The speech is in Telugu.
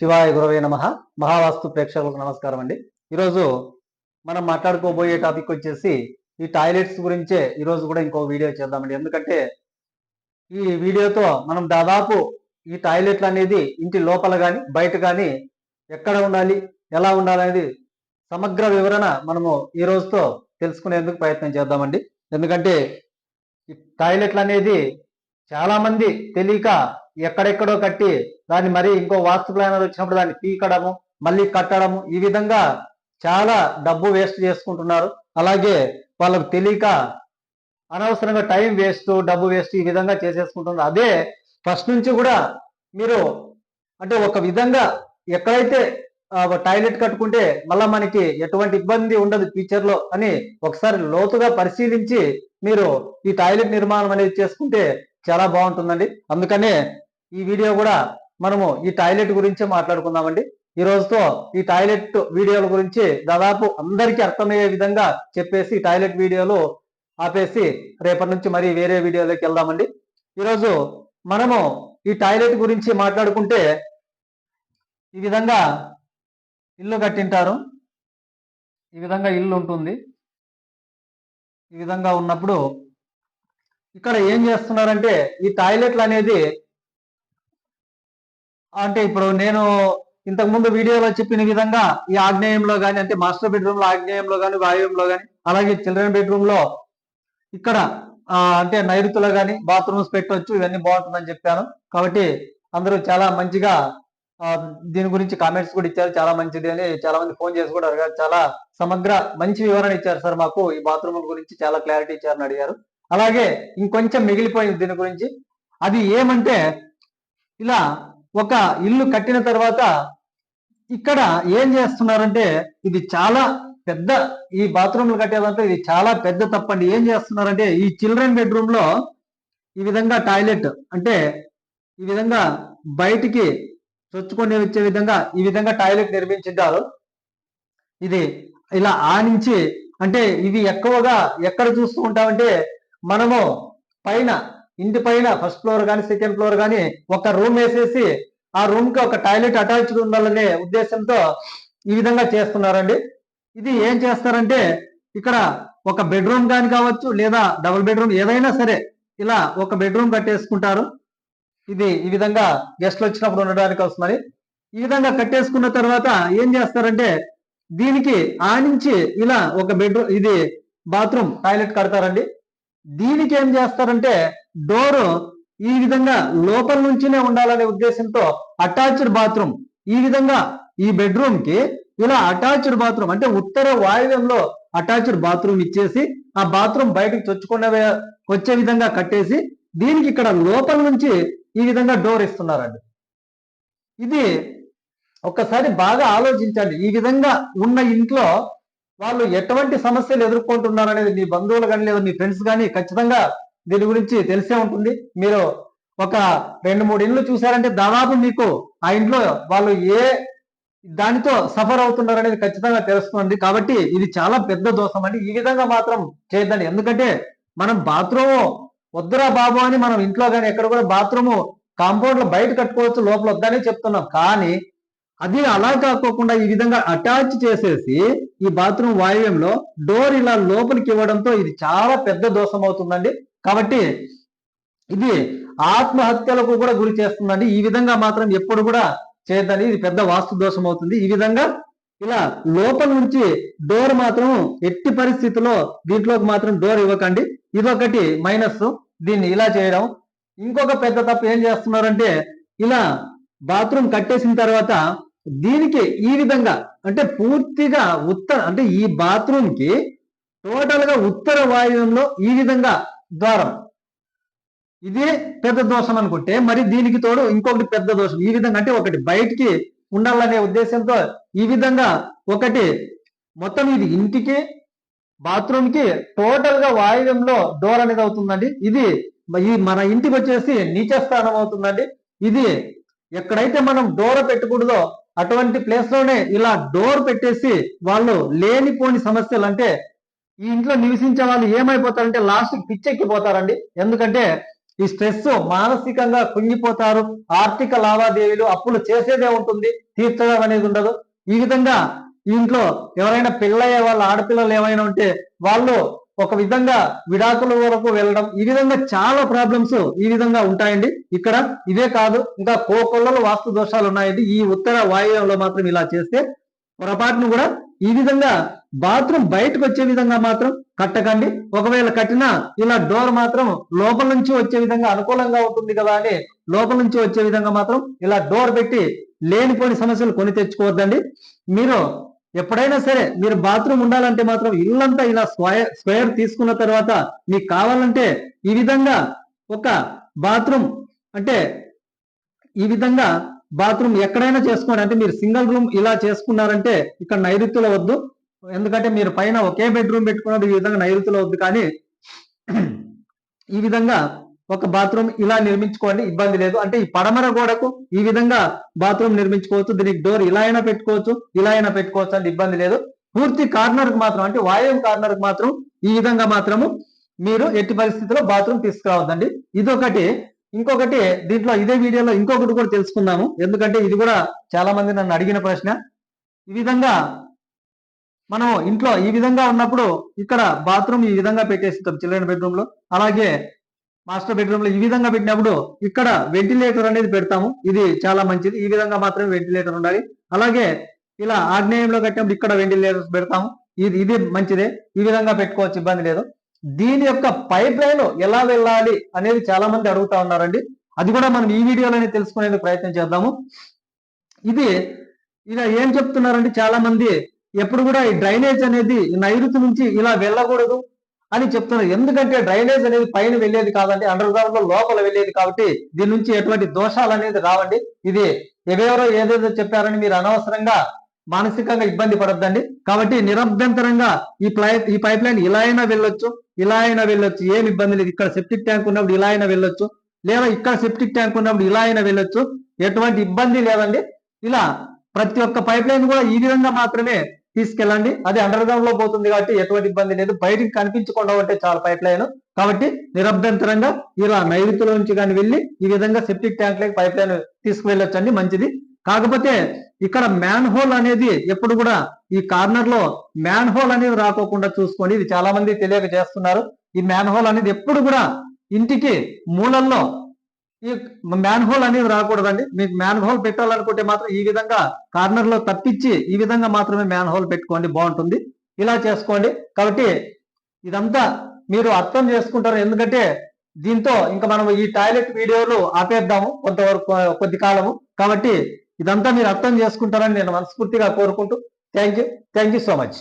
శివాయ గురవే నమ. మహావాస్తు ప్రేక్షకులకు నమస్కారం అండి. ఈరోజు మనం మాట్లాడుకోబోయే టాపిక్ వచ్చేసి ఈ టాయిలెట్స్ గురించే ఈరోజు కూడా ఇంకో వీడియో చేద్దామండి. ఎందుకంటే ఈ వీడియోతో మనం దాదాపు ఈ టాయిలెట్లు అనేది ఇంటి లోపల కానీ బయట కానీ ఎక్కడ ఉండాలి ఎలా ఉండాలనేది సమగ్ర వివరణ మనము ఈ రోజుతో తెలుసుకునేందుకు ప్రయత్నం చేద్దామండి. ఎందుకంటే ఈ టాయిలెట్లు అనేది చాలా మంది తెలియక ఎక్కడెక్కడో కట్టి దాన్ని మరి ఇంకో వాస్తు ప్లానర్ వచ్చినప్పుడు దాన్ని పీకడము మళ్ళీ కట్టడము ఈ విధంగా చాలా డబ్బు వేస్ట్ చేసుకుంటున్నారు. అలాగే వాళ్ళకు తెలియక అనవసరంగా టైం వేస్ట్ డబ్బు వేస్ట్ ఈ విధంగా చేసేసుకుంటున్నారు. అదే ఫస్ట్ నుంచి కూడా మీరు అంటే ఒక విధంగా ఎక్కడైతే టాయిలెట్ కట్టుకుంటే మళ్ళా మనకి ఎటువంటి ఇబ్బంది ఉండదు ఫ్యూచర్లో అని ఒకసారి లోతుగా పరిశీలించి మీరు ఈ టాయిలెట్ నిర్మాణం అనేది చేసుకుంటే చాలా బాగుంటుందండి. అందుకనే ఈ వీడియో కూడా మనము ఈ టాయిలెట్ గురించే మాట్లాడుకుందామండి. ఈ రోజుతో ఈ టాయిలెట్ వీడియోల గురించి దాదాపు అందరికీ అర్థమయ్యే విధంగా చెప్పేసి టాయిలెట్ వీడియోలు ఆపేసి రేపటి నుంచి మరి వేరే వీడియోలోకి వెళ్దామండి. ఈరోజు మనము ఈ టాయిలెట్ గురించి మాట్లాడుకుంటే ఈ విధంగా ఇల్లు కట్టింటారు. ఈ విధంగా ఇల్లు ఉంటుంది. ఈ విధంగా ఉన్నప్పుడు ఇక్కడ ఏం చేస్తున్నారంటే ఈ టాయిలెట్లు అనేది అంటే ఇప్పుడు నేను ఇంతకు ముందు వీడియోలో చెప్పిన విధంగా ఈ ఆగ్నేయంలో కానీ అంటే మాస్టర్ బెడ్రూమ్లో ఆగ్నేయంలో కానీ వాయువ్యంలో కానీ అలాగే చిల్డ్రన్ బెడ్రూమ్లో ఇక్కడ అంటే నైరుతిలో కానీ బాత్రూమ్స్ పెట్టవచ్చు ఇవన్నీ బాగుంటుందని చెప్పాను. కాబట్టి అందరూ చాలా మంచిగా దీని గురించి కామెంట్స్ కూడా ఇచ్చారు. చాలా మంచిది అని చాలా మంది ఫోన్ చేసి కూడా అడిగారు. చాలా సమగ్ర మంచి వివరణ ఇచ్చారు సార్ మాకు. ఈ బాత్రూమ్ గురించి చాలా క్లారిటీ ఇచ్చారని అడిగారు. అలాగే ఇంకొంచెం మిగిలిపోయింది దీని గురించి. అది ఏమంటే ఇలా ఒక ఇల్లు కట్టిన తర్వాత ఇక్కడ ఏం చేస్తున్నారంటే ఇది చాలా పెద్ద ఈ బాత్రూమ్లు కట్టేదంటే ఇది చాలా పెద్ద తప్పండి. ఏం చేస్తున్నారంటే ఈ చిల్డ్రన్ బెడ్రూమ్లో ఈ విధంగా టాయిలెట్ అంటే ఈ విధంగా బయటికి చొచ్చుకొని వచ్చే విధంగా ఈ విధంగా టాయిలెట్ నిర్మించింటారు. ఇది ఇలా ఆనించి అంటే ఇవి ఎక్కువగా ఎక్కడ చూస్తూ ఉంటామంటే మనము పైన ఇంటి పైన ఫస్ట్ ఫ్లోర్ కానీ సెకండ్ ఫ్లోర్ కానీ ఒక రూమ్ వేసేసి ఆ రూమ్కి ఒక టాయిలెట్ అటాచ్డ్ ఉండాలనే ఉద్దేశంతో ఈ విధంగా చేస్తున్నారండి. ఇది ఏం చేస్తారంటే ఇక్కడ ఒక బెడ్రూమ్ కానీ కావచ్చు లేదా డబుల్ బెడ్రూమ్ ఏదైనా సరే ఇలా ఒక బెడ్రూమ్ కట్టేసుకుంటారు. ఇది ఈ విధంగా గెస్ట్లు వచ్చినప్పుడు ఉండడానికి వస్తుందని ఈ విధంగా కట్టేసుకున్న తర్వాత ఏం చేస్తారంటే దీనికి ఆనించి ఇలా ఒక బెడ్రూమ్ ఇది బాత్రూమ్ టాయిలెట్ కడతారండి. దీనికి ఏం చేస్తారంటే డోరు ఈ విధంగా లోపల నుంచినే ఉండాలనే ఉద్దేశంతో అటాచ్డ్ బాత్రూమ్ ఈ విధంగా ఈ బెడ్రూమ్కి ఇలా అటాచ్డ్ బాత్రూమ్ అంటే ఉత్తర వాయువ్యంలో అటాచ్డ్ బాత్రూమ్ ఇచ్చేసి ఆ బాత్రూమ్ బయటకు చొచ్చుకునే వచ్చే విధంగా కట్టేసి దీనికి ఇక్కడ లోపల నుంచి ఈ విధంగా డోర్ ఇస్తున్నారండి. ఇది ఒక్కసారి బాగా ఆలోచించండి. ఈ విధంగా ఉన్న ఇంట్లో వాళ్ళు ఎటువంటి సమస్యలు ఎదుర్కొంటున్నారు అనేది మీ బంధువులు కానీ లేదా మీ ఫ్రెండ్స్ కానీ ఖచ్చితంగా దీని గురించి తెలిసే ఉంటుంది. మీరు ఒక రెండు మూడు ఇండ్లు చూసారంటే దాదాపు మీకు ఆ ఇంట్లో వాళ్ళు ఏ దానితో సఫర్ అవుతున్నారు అనేది ఖచ్చితంగా తెలుస్తుంది. కాబట్టి ఇది చాలా పెద్ద దోషం అండి. ఈ విధంగా మాత్రం చేయొద్దండి. ఎందుకంటే మనం బాత్రూమ్ వద్దురా బాబు అని మనం ఇంట్లో కానీ ఎక్కడ కూడా బాత్రూమ్ కాంపౌండ్లో బయట కట్టుకోవచ్చు లోపల వద్దని చెప్తున్నాం. కానీ అది అలా కాకోకుండా ఈ విధంగా అటాచ్ చేసేసి ఈ బాత్రూమ్ వాయువ్యంలో డోర్ ఇలా లోపలికి ఇవ్వడంతో ఇది చాలా పెద్ద దోషం అవుతుందండి. కాబట్టి ఇది ఆత్మహత్యలకు కూడా గురి చేస్తుందండి. ఈ విధంగా మాత్రం ఎప్పుడు కూడా చేయద్దని ఇది పెద్ద వాస్తు దోషం అవుతుంది. ఈ విధంగా ఇలా లోపల నుంచి డోర్ మాత్రం ఎట్టి పరిస్థితిలో దీంట్లోకి మాత్రం డోర్ ఇవ్వకండి. ఇదొకటి మైనస్ దీన్ని ఇలా చేయడం. ఇంకొక పెద్ద తప్పు ఏం చేస్తున్నారంటే ఇలా బాత్రూమ్ కట్టేసిన తర్వాత దీనికి ఈ విధంగా అంటే పూర్తిగా ఉత్తర అంటే ఈ బాత్రూమ్కి టోటల్గా ఉత్తర వాయువ్యంలో ఈ విధంగా ద్వారం. ఇది పెద్ద దోషం అనుకుంటే మరి దీనికి తోడు ఇంకొకటి పెద్ద దోషం. ఈ విధంగా అంటే ఒకటి బయటికి ఉండాలనే ఉద్దేశంతో ఈ విధంగా ఒకటి మొత్తం ఇది ఇంటికి బాత్రూమ్కి టోటల్గా వాయువ్యంలో డోర్ అనేది అవుతుందండి. ఇది ఈ మన ఇంటికి వచ్చేసి నీచ స్థానం అవుతుందండి. ఇది ఎక్కడైతే మనం డోర్ పెట్టకూడదో అటువంటి ప్లేస్లోనే ఇలా డోర్ పెట్టేసి వాళ్ళు లేనిపోని సమస్యలు అంటే ఈ ఇంట్లో నివసించే వాళ్ళు ఏమైపోతారంటే లాస్ట్ పిచ్చెక్కిపోతారండి. ఎందుకంటే ఈ స్ట్రెస్ మానసికంగా కుంగిపోతారు ఆర్థిక లావాదేవీలు అప్పులు చేసేదే ఉంటుంది తీర్చడం అనేది ఉండదు. ఈ విధంగా ఇంట్లో ఎవరైనా పెళ్ళయ్యే వాళ్ళ ఆడపిల్లలు ఏమైనా ఉంటే వాళ్ళు ఒక విధంగా విడాకుల వరకు వెళ్ళడం ఈ విధంగా చాలా ప్రాబ్లమ్స్ ఈ విధంగా ఉంటాయండి. ఇక్కడ ఇవే కాదు ఇంకా కోకొల్లలో వాస్తు దోషాలు ఉన్నాయండి. ఈ ఉత్తర వాయువ్యంలో మాత్రం ఇలా చేస్తే పొరపాటును కూడా ఈ విధంగా బాత్రూమ్ బయటకు వచ్చే విధంగా మాత్రం కట్టకండి. ఒకవేళ కట్టినా ఇలా డోర్ మాత్రం లోపల నుంచి వచ్చే విధంగా అనుకూలంగా ఉంటుంది కదా అని లోపల నుంచి వచ్చే విధంగా మాత్రం ఇలా డోర్ పెట్టి లేనిపోని సమస్యలు కొని తెచ్చుకోవద్దండి. మీరు ఎప్పుడైనా సరే మీరు బాత్రూమ్ ఉండాలంటే మాత్రం ఇల్లంతా ఇలా స్క్వైర్ స్క్వేర్ తీసుకున్న తర్వాత మీకు కావాలంటే ఈ విధంగా ఒక బాత్రూమ్ అంటే ఈ విధంగా బాత్రూమ్ ఎక్కడైనా చేసుకోండి. అంటే మీరు సింగిల్ రూమ్ ఇలా చేసుకున్నారంటే ఇక్కడ నైరుతుల వద్దు. ఎందుకంటే మీరు పైన ఒకే బెడ్రూమ్ పెట్టుకున్నప్పుడు ఈ విధంగా నైరుతుల వద్దు. కానీ ఈ విధంగా ఒక బాత్రూమ్ ఇలా నిర్మించుకోండి ఇబ్బంది లేదు. అంటే ఈ పడమర గోడకు ఈ విధంగా బాత్రూమ్ నిర్మించుకోవచ్చు దీనికి డోర్ ఇలా అయినా పెట్టుకోవచ్చు ఇలా అయినా పెట్టుకోవచ్చు అంటే ఇబ్బంది లేదు. పూర్తి కార్నర్కు మాత్రం అంటే వాయువు కార్నర్కు మాత్రం ఈ విధంగా మాత్రము మీరు ఎట్టి పరిస్థితిలో బాత్రూమ్ తీసుకురావద్దండి. ఇదొకటి. ఇంకొకటి దీంట్లో ఇదే వీడియోలో ఇంకొకటి కూడా తెలుసుకుందాము. ఎందుకంటే ఇది కూడా చాలా మంది నన్ను అడిగిన ప్రశ్న. ఈ విధంగా మనం ఇంట్లో ఈ విధంగా ఉన్నప్పుడు ఇక్కడ బాత్రూమ్ ఈ విధంగా పెట్టేస్తాం చిల్డ్రన్ బెడ్రూమ్లో అలాగే మాస్టర్ బెడ్రూమ్లో ఈ విధంగా పెట్టినప్పుడు ఇక్కడ వెంటిలేటర్ అనేది పెడతాము. ఇది చాలా మంచిది. ఈ విధంగా మాత్రమే వెంటిలేటర్ ఉండాలి. అలాగే ఇలా ఆగ్నేయంలో కట్టినప్పుడు ఇక్కడ వెంటిలేటర్స్ పెడతాము. ఇది ఇది మంచిదే. ఈ విధంగా పెట్టుకోవచ్చు ఇబ్బంది లేదు. దీని యొక్క పైప్ లైన్ ఎలా వెళ్ళాలి అనేది చాలా మంది అడుగుతా ఉన్నారండి. అది కూడా మనం ఈ వీడియోలోనే తెలుసుకునేందుకు ప్రయత్నం చేద్దాము. ఇది ఇలా ఏం చెప్తున్నారండి చాలా మంది ఎప్పుడు కూడా ఈ డ్రైనేజ్ అనేది నైరుతి నుంచి ఇలా వెళ్ళకూడదు. అని చెప్తున్నారు. ఎందుకంటే డ్రైనేజ్ అనేది పైన వెళ్ళేది కాదండి అండర్ గ్రౌండ్లో లోపల వెళ్ళేది కాబట్టి దీని నుంచి ఎటువంటి దోషాలు అనేది రావండి. ఇది ఎవరెవరో ఏదేదో చెప్పారని మీరు అనవసరంగా మానసికంగా ఇబ్బంది పడొద్దండి. కాబట్టి నిరభ్యంతరంగా ఈ ప్లై ఈ పైప్ లైన్ ఇలా అయినా వెళ్ళొచ్చు ఇలా అయినా వెళ్ళొచ్చు. ఏం ఇబ్బంది లేదు. ఇక్కడ సెప్టిక్ ట్యాంక్ ఉన్నప్పుడు ఇలా అయినా వెళ్ళొచ్చు. లేదా ఇక్కడ సెప్టిక్ ట్యాంక్ ఉన్నప్పుడు ఇలా అయినా వెళ్ళొచ్చు. ఎటువంటి ఇబ్బంది లేదండి. ఇలా ప్రతి ఒక్క పైప్ లైన్ కూడా ఈ విధంగా మాత్రమే తీసుకెళ్ళండి. అది అండర్ గ్రౌండ్లో పోతుంది కాబట్టి ఎటువంటి ఇబ్బంది లేదు. బయటికి కనిపించకుండా ఉంటే చాలా పైప్ లైన్ కాబట్టి నిరభ్యంతరంగా ఇలా నైరుతిలో నుంచి కానీ వెళ్ళి ఈ విధంగా సెప్టిక్ ట్యాంక్ లకి పైప్ లైన్ తీసుకువెళ్ళొచ్చండి. మంచిది. కాకపోతే ఇక్కడ మ్యాన్ హోల్ అనేది ఎప్పుడు కూడా ఈ కార్నర్లో మ్యాన్ హోల్ అనేది రాకోకుండా చూసుకోండి. ఇది చాలా మంది తెలియక చేస్తున్నారు. ఈ మ్యాన్ హోల్ అనేది ఎప్పుడు కూడా ఇంటికి మూలల్లో ఈ మ్యాన్ హోల్ అనేది రాకూడదండి. మీకు మ్యాన్ హోల్ పెట్టాలనుకుంటే మాత్రం ఈ విధంగా కార్నర్లో తప్పించి ఈ విధంగా మాత్రమే మ్యాన్ హోల్ పెట్టుకోండి బాగుంటుంది. ఇలా చేసుకోండి. కాబట్టి ఇదంతా మీరు అర్థం చేసుకుంటారు. ఎందుకంటే దీంతో ఇంకా మనం ఈ టాయిలెట్ వీడియోలు ఆపేద్దాము కొంతవరకు కొద్ది కాలము. కాబట్టి ఇదంతా మీరు అర్థం చేసుకుంటారని నేను మనస్ఫూర్తిగా కోరుకుంటూ thank you thank you so much